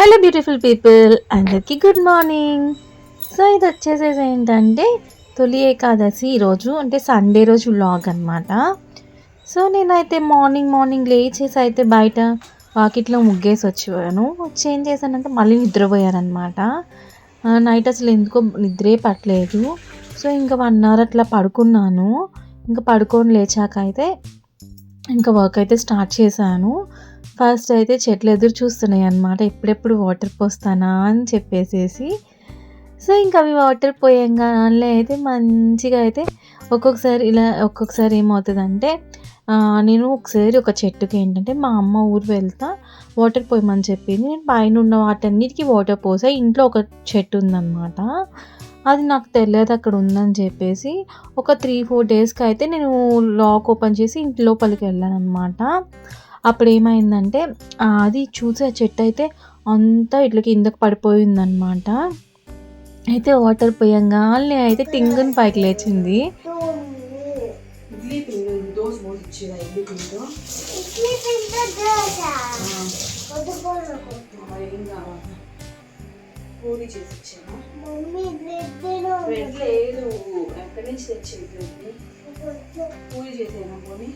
Hello beautiful people అందరికీ good morning so ఇది వచ్చేసేసి ఏంటంటే తొలి ఏకాదశి ఈరోజు అంటే సండే రోజు వ్లాగ్ అనమాట సో నేనైతే మార్నింగ్ మార్నింగ్ లేచేసి అయితే బయట వాకిట్లో ముగ్గేసి వచ్చేవాను. వచ్చి ఏం చేశానంటే మళ్ళీ నిద్రపోయానమాట నైట్ అసలు ఎందుకో నిద్రే పట్టలేదు. సో ఇంకా వన్ అవర్ అట్లా పడుకున్నాను. ఇంకా పడుకొని లేచాక అయితే ఇంకా వర్క్ అయితే స్టార్ట్ చేశాను. ఫస్ట్ అయితే చెట్లు ఎదురు చూస్తున్నాయి అన్నమాట. ఎప్పుడెప్పుడు వాటర్ పోస్తానా అని చెప్పేసేసి. సో ఇంకా అవి వాటర్ పోయంగానే అయితే మంచిగా అయితే ఒక్కొక్కసారి ఇలా ఒక్కొక్కసారి ఏమవుతుందంటే నేను ఒకసారి ఒక చెట్టుకి ఏంటంటే మా అమ్మ ఊరు వెళ్తా వాటర్ పోయమని చెప్పింది. నేను పైన ఉన్న వాటన్నిటికీ వాటర్ పోసా. ఇంట్లో ఒక చెట్టు ఉందన్నమాట. అది నాకు తెలియదు అక్కడ ఉందని చెప్పేసి ఒక త్రీ ఫోర్ డేస్కి అయితే నేను లాక్ ఓపెన్ చేసి ఇంటి లోపలికి వెళ్ళాను అనమాట అప్పుడు ఏమైందంటే అది చూసి ఆ చెట్టు అయితే అంతా ఇట్లా కిందకు పడిపోయిందనమాట అయితే వాటర్ పోయంగానే అయితే టింగుని పైకి లేచింది. పూరి చేసి ఇచ్చాను బ్రెడ్ లేదు ఎక్కడి నుంచి తెచ్చి బ్రెడ్ పూరి చేసాను పోనీ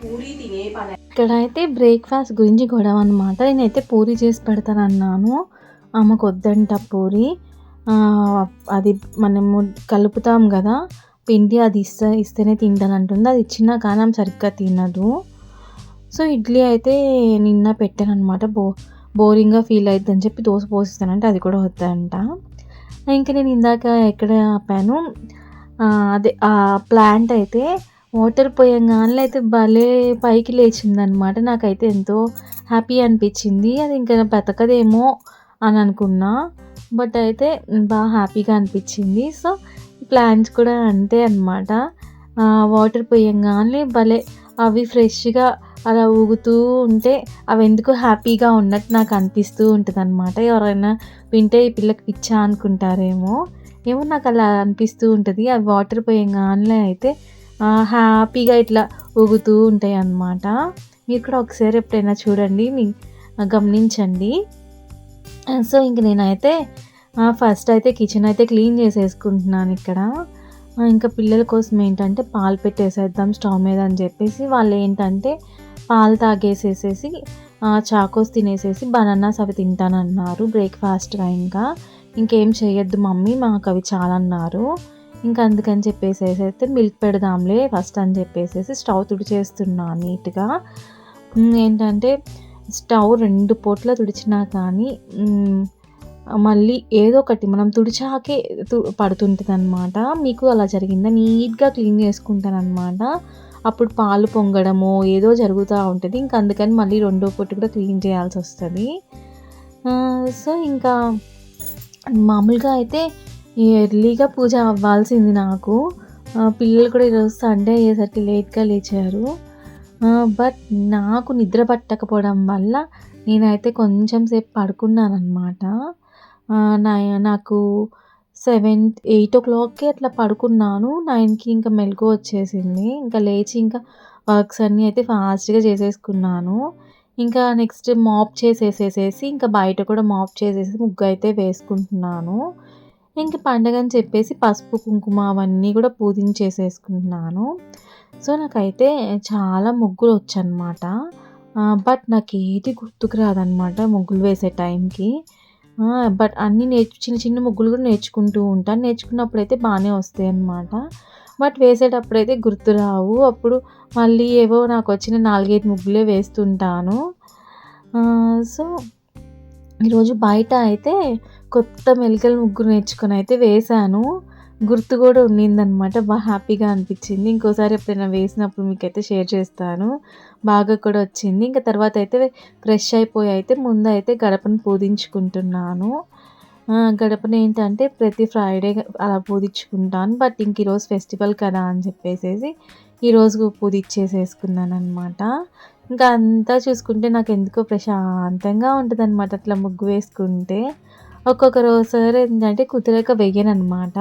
పూరి తినే పని అయితే బ్రేక్ఫాస్ట్ గురించి గొడవ అనమాట నేనైతే పూరి చేసి పెడతానన్నాను. ఆమెకు వద్దంట పూరి. అది మనము కలుపుతాం కదా. పిండి అది ఇస్తే ఇస్తేనే తింటానంటుంది. అది ఇచ్చినా కానీ ఆమె సరిగ్గా తినదు. సో ఇడ్లీ అయితే నిన్న పెట్టాను అనమాట బో బోరింగ్గా ఫీల్ అవుతుంది అని చెప్పి దోశ పోసిస్తానంటే అది కూడా వద్దంట. ఇంకా నేను ఇందాక ఎక్కడ ఆపాను? అదే ఆ ప్లాంట్ అయితే వాటర్ పోయంగానే అయితే భలే పైకి లేచిందనమాట నాకైతే ఎంతో హ్యాపీ అనిపించింది. అది ఇంకా బతకదేమో అని అనుకున్నా. బట్ అయితే బాగా హ్యాపీగా అనిపించింది. సో ప్లాంట్స్ కూడా అంతే అనమాట వాటర్ పోయంగానే భలే అవి ఫ్రెష్గా అలా ఊగుతూ ఉంటే అవి ఎందుకు హ్యాపీగా ఉన్నట్టు నాకు అనిపిస్తూ ఉంటుంది అనమాట ఎవరైనా వింటే ఈ పిల్లకి పిచ్చా అనుకుంటారేమో. ఏమో నాకు అలా అనిపిస్తూ ఉంటుంది. అవి వాటర్ పోయంగానే అయితే హ్యాపీగా ఇట్లా ఊగుతూ ఉంటాయి అన్నమాట మీరు కూడా ఒకసారి ఎప్పుడైనా చూడండి మీ గమనించండి. సో ఇంక నేనైతే ఫస్ట్ అయితే కిచెన్ అయితే క్లీన్ చేసేసుకుంటున్నాను ఇక్కడ. ఇంకా పిల్లల కోసం ఏంటంటే పాలు పెట్టేసేద్దాం స్టవ్ మీద అని చెప్పేసి వాళ్ళు ఏంటంటే పాలు తాగేసేసేసి చాకోస్ తినేసేసి బనానాస్ అవి తింటానన్నారు బ్రేక్ఫాస్ట్గా ఇంకా. ఇంకేం చేయొద్దు మమ్మీ మాకు అవి చాలా అన్నారు ఇంకా అందుకని చెప్పేసేసి అయితే మిల్క్ పెడదాంలే ఫస్ట్ అని చెప్పేసి స్టవ్ తుడిచేస్తున్నా నీట్గా ఏంటంటే స్టవ్ రెండు పూట్ల తుడిచినా కానీ మళ్ళీ ఏదో ఒకటి మనం తుడిచాకే తు పడుతుంటుంది అనమాట మీకు అలా జరిగిందా? నీట్గా క్లీన్ చేసుకుంటాను అనమాట అప్పుడు పాలు పొంగడమో ఏదో జరుగుతూ ఉంటుంది. ఇంకా అందుకని మళ్ళీ రెండో పొట్టు కూడా క్లీన్ చేయాల్సి వస్తుంది సో ఇంకా మామూలుగా అయితే ఎర్లీగా పూజ అవ్వాల్సింది నాకు. పిల్లలు కూడా ఈరోజు సండే అయ్యేసరికి లేట్గా లేచారు. బట్ నాకు నిద్ర పట్టకపోవడం వల్ల నేనైతే కొంచెం సేపు పడుకున్నానమాట నా నాకు సెవెన్ ఎయిట్ ఓ క్లాక్కి అట్లా పడుకున్నాను. నైన్కి ఇంకా మెలకు వచ్చేసింది. ఇంకా లేచి ఇంకా వర్క్స్ అన్నీ అయితే ఫాస్ట్గా చేసేసుకున్నాను. ఇంకా నెక్స్ట్ మాప్ చేసేసేసేసి ఇంకా బయట కూడా మాప్ చేసేసి ముగ్గు అయితే వేసుకుంటున్నాను. ఇంక పండగ అని చెప్పేసి పసుపు కుంకుమ అవన్నీ కూడా పూజించేసేసుకుంటున్నాను. సో నాకైతే చాలా ముగ్గులు వచ్చనమాట బట్ నాకు ఏది గుర్తుకు రాదనమాట ముగ్గులు వేసే టైంకి. బట్ అన్నీ నేర్చు చిన్న చిన్న ముగ్గులు కూడా నేర్చుకుంటూ ఉంటాను. నేర్చుకున్నప్పుడు అయితే బాగానే వస్తాయి అన్నమాట బట్ వేసేటప్పుడు అయితే గుర్తు రావు. అప్పుడు మళ్ళీ ఏవో నాకు వచ్చిన నాలుగైదు ముగ్గులే వేస్తుంటాను. సో ఈరోజు బయట అయితే కొత్త మెలికల ముగ్గురు నేర్చుకొని అయితే వేశాను. గుర్తు కూడా ఉండిందనమాట బాగా హ్యాపీగా అనిపించింది. ఇంకోసారి ఎప్పుడైనా వేసినప్పుడు మీకైతే షేర్ చేస్తాను. బాగా కూడా వచ్చింది. ఇంకా తర్వాత అయితే ఫ్రెష్ అయిపోయి అయితే ముందు అయితే గడపను పూజించుకుంటున్నాను. గడపను ఏంటంటే ప్రతి ఫ్రైడే అలా పూజించుకుంటాను. బట్ ఇంక ఈరోజు ఫెస్టివల్ కదా అని చెప్పేసేసి ఈరోజు పూజించేసేసుకున్నాను అనమాట ఇంకా అంతా చూసుకుంటే నాకు ఎందుకో ప్రశాంతంగా ఉంటుంది అనమాట అట్లా ముగ్గు వేసుకుంటే ఒక్కొక్క రోజు ఏంటంటే కుదిరక వేయను అనమాట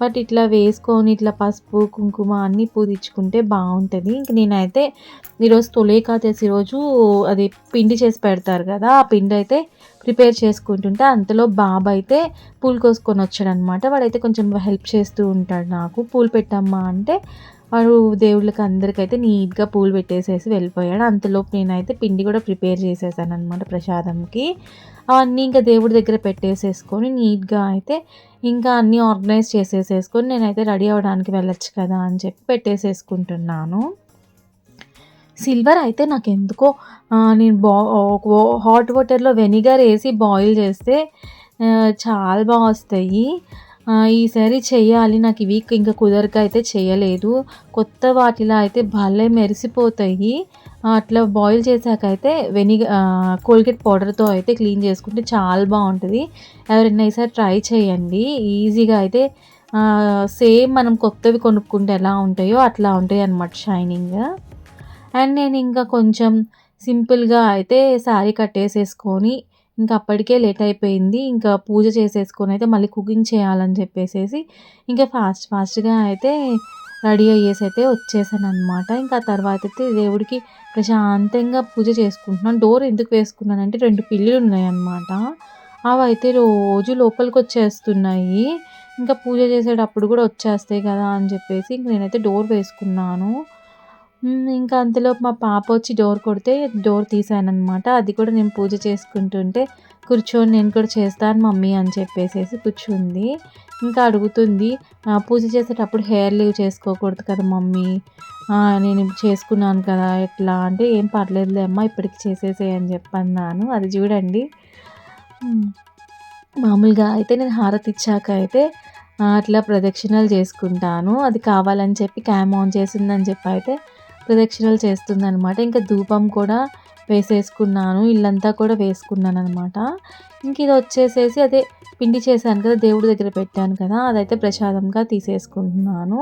బట్ ఇట్లా వేసుకొని ఇట్లా పసుపు కుంకుమ అన్నీ పూజించుకుంటే బాగుంటుంది. ఇంక నేనైతే ఈరోజు తొలి రోజు అది పిండి చేసి పెడతారు కదా ఆ పిండి అయితే ప్రిపేర్ చేసుకుంటుంటే అంతలో బాబు అయితే పూలు కోసుకొని వచ్చాడనమాట వాడైతే కొంచెం హెల్ప్ చేస్తూ ఉంటాడు నాకు. పూలు పెట్టమ్మా అంటే వాడు దేవుళ్ళకి అందరికైతే నీట్గా పూలు పెట్టేసేసి వెళ్ళిపోయాడు. అంతలోపు నేనైతే పిండి కూడా ప్రిపేర్ చేసేసాను అనమాట ప్రసాదంకి. అవన్నీ ఇంకా దేవుడి దగ్గర పెట్టేసేసుకొని నీట్గా అయితే ఇంకా అన్నీ ఆర్గనైజ్ చేసేసేసుకొని నేనైతే రెడీ అవ్వడానికి వెళ్ళొచ్చు కదా అని చెప్పి పెట్టేసేసుకుంటున్నాను. సిల్వర్ అయితే నాకు ఎందుకో నేను బా హాట్ వాటర్లో వెనిగర్ వేసి బాయిల్ చేస్తే చాలా బాగా వస్తాయి. ఈ ఈసారి చేయాలి నాకు ఇవి ఇంకా కుదరక అయితే చేయలేదు. కొత్త వాటిలో అయితే భలే మెరిసిపోతాయి. అట్లా బాయిల్ చేశాక అయితే వెనిగ కోల్గేట్ పౌడర్తో అయితే క్లీన్ చేసుకుంటే చాలా బాగుంటుంది. ఎవరైనా ఈసారి ట్రై చేయండి. ఈజీగా అయితే సేమ్ మనం కొత్తవి కొనుక్కుంటే ఎలా ఉంటాయో అట్లా ఉంటాయి అన్నమాట షైనింగ్. అండ్ నేను ఇంకా కొంచెం సింపుల్గా అయితే శారీ కట్టేసేసుకొని ఇంకా అప్పటికే లేట్ అయిపోయింది. ఇంకా పూజ చేసేసుకొని అయితే మళ్ళీ కుకింగ్ చేయాలని చెప్పేసేసి ఇంకా ఫాస్ట్ ఫాస్ట్గా అయితే రెడీ అయ్యేసి అయితే వచ్చేసాను అనమాట ఇంకా తర్వాత అయితే దేవుడికి ప్రశాంతంగా పూజ చేసుకుంటున్నాను. డోర్ ఎందుకు వేసుకున్నానంటే రెండు పిల్లులు ఉన్నాయన్నమాట. అవి అయితే రోజు లోపలికి వచ్చేస్తున్నాయి. ఇంకా పూజ చేసేటప్పుడు కూడా వచ్చేస్తాయి కదా అని చెప్పేసి ఇంక నేనైతే డోర్ వేసుకున్నాను. ఇంకా అంతలో మా పాప వచ్చి డోర్ కొడితే డోర్ తీసానమాట అది కూడా నేను పూజ చేసుకుంటుంటే కూర్చొని నేను కూడా చేస్తాను మమ్మీ అని చెప్పేసేసి కూర్చుంది. ఇంకా అడుగుతుంది పూజ చేసేటప్పుడు హెయిర్ లీవ్ చేసుకోకూడదు కదా మమ్మీ. నేను చేసుకున్నాను కదా! ఎట్లా అంటే ఏం పర్లేదులే అమ్మ ఇప్పటికి చేసేసే అని చెప్పన్నాను. అది చూడండి. మామూలుగా అయితే నేను హారతి ఇచ్చాక అయితే అట్లా ప్రదక్షిణలు చేసుకుంటాను. అది కావాలని చెప్పి క్యామ్ ఆన్ చేసిందని చెప్పి అయితే ప్రదక్షిణలు చేస్తుందనమాట. ఇంకా ధూపం కూడా వేసేసుకున్నాను. ఇల్లంతా కూడా వేసుకున్నాను అనమాట ఇంక ఇది వచ్చేసేసి అదే పిండి చేశాను కదా! దేవుడి దగ్గర పెట్టాను కదా! అదైతే ప్రసాదంగా తీసేసుకుంటున్నాను.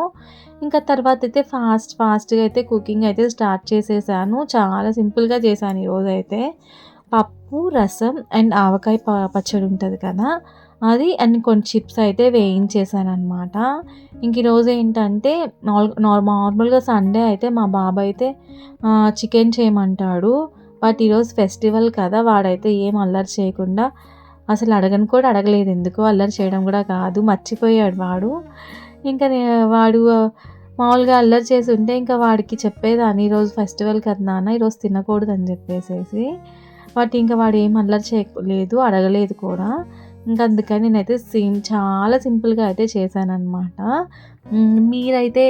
ఇంకా తర్వాత అయితే ఫాస్ట్ ఫాస్ట్‌గా అయితే కుకింగ్ అయితే స్టార్ట్ చేసేసాను. చాలా సింపుల్‌గా చేశాను ఈరోజైతే. పప్పు, రసం అండ్ ఆవకాయ ప పచ్చడి ఉంటుంది కదా! అది అండ్ కొన్ని చిప్స్ అయితే వేయించేసాననమాట. ఇంక ఈరోజు ఏంటంటే నార్మల్‌గా సండే అయితే మా బాబు అయితే చికెన్ చేయమంటాడు. బట్ ఈరోజు ఫెస్టివల్ కదా! వాడైతే ఏం అల్లరి చేయకుండా అసలు అడగను కూడా అడగలేదు. ఎందుకో అల్లరి చేయడం కూడా కాదు. మర్చిపోయాడు వాడు. ఇంకా వాడు మామూలుగా అల్లరి చేసి ఉంటే ఇంకా వాడికి చెప్పేదాన్ని ఈరోజు ఫెస్టివల్ కదా నాన్న ఈరోజు తినకూడదని చెప్పేసేసి. బట్ ఇంకా వాడు ఏం అల్లరి చేయలేదు. అడగలేదు కూడా. ఇంక అందుకని నేనైతే సిం చాలా సింపుల్‌గా అయితే చేశాననమాట. హ్మ్. మీరైతే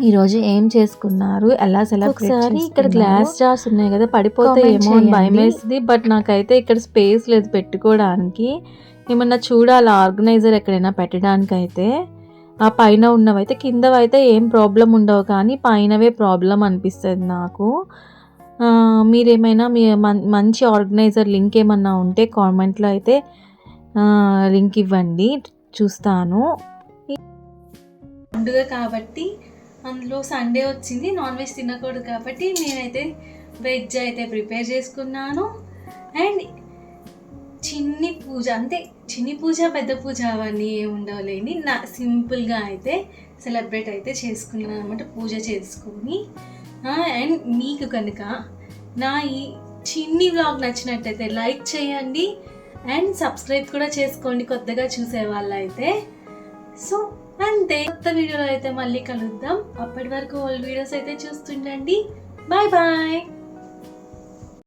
ఈరోజు ఏం చేసుకున్నారు? ఎలా సెలబ్రేట్ ఒకసారి ఇక్కడ? గ్లాస్ జార్స్ ఉన్నాయి కదా! కామెంట్ అని చేయండి. భయమేసింది. బట్ నాకైతే ఇక్కడ స్పేస్ లేదు పెట్టుకోవడానికి. ఏమన్నా చూడాలా ఆర్గనైజర్ ఎక్కడైనా పెట్టడానికైతే. ఆ పైన ఉన్నవైతే కిందవైతే ఏం ప్రాబ్లమ్ ఉండవు కానీ పైనవే ప్రాబ్లమ్ అనిపిస్తది నాకు. మీరేమైనా మీ మం మంచి ఆర్గనైజర్ లింక్ ఏమన్నా ఉంటే కామెంట్‌లో అయితే లింక్ ఇవ్వండి. చూస్తాను. పండుగ కాబట్టి అందులో సండే వచ్చింది. నాన్ వెజ్ తినకూడదు కాబట్టి నేనైతే వెజ్ అయితే ప్రిపేర్ చేసుకున్నాను. అండ్ చిన్ని పూజ అంటే చిన్ని పూజ, పెద్ద పూజ అవన్నీ ఏమి నా సింపుల్‌గా అయితే సెలబ్రేట్ అయితే చేసుకున్నాను అనమాట. పూజ చేసుకొని అండ్ మీకు కనుక నా ఈ చిన్ని బ్లాగ్ నచ్చినట్టయితే లైక్ చేయండి. అండ్ సబ్స్క్రైబ్ కూడా చేసుకోండి కొత్తగా చూసేవాళ్ళైతే. సో అంతే. కొత్త వీడియోలో అయితే మళ్ళీ కలుద్దాం. అప్పటి వరకు ఓల్డ్ వీడియోస్ అయితే చూస్తుండండి. Bye bye.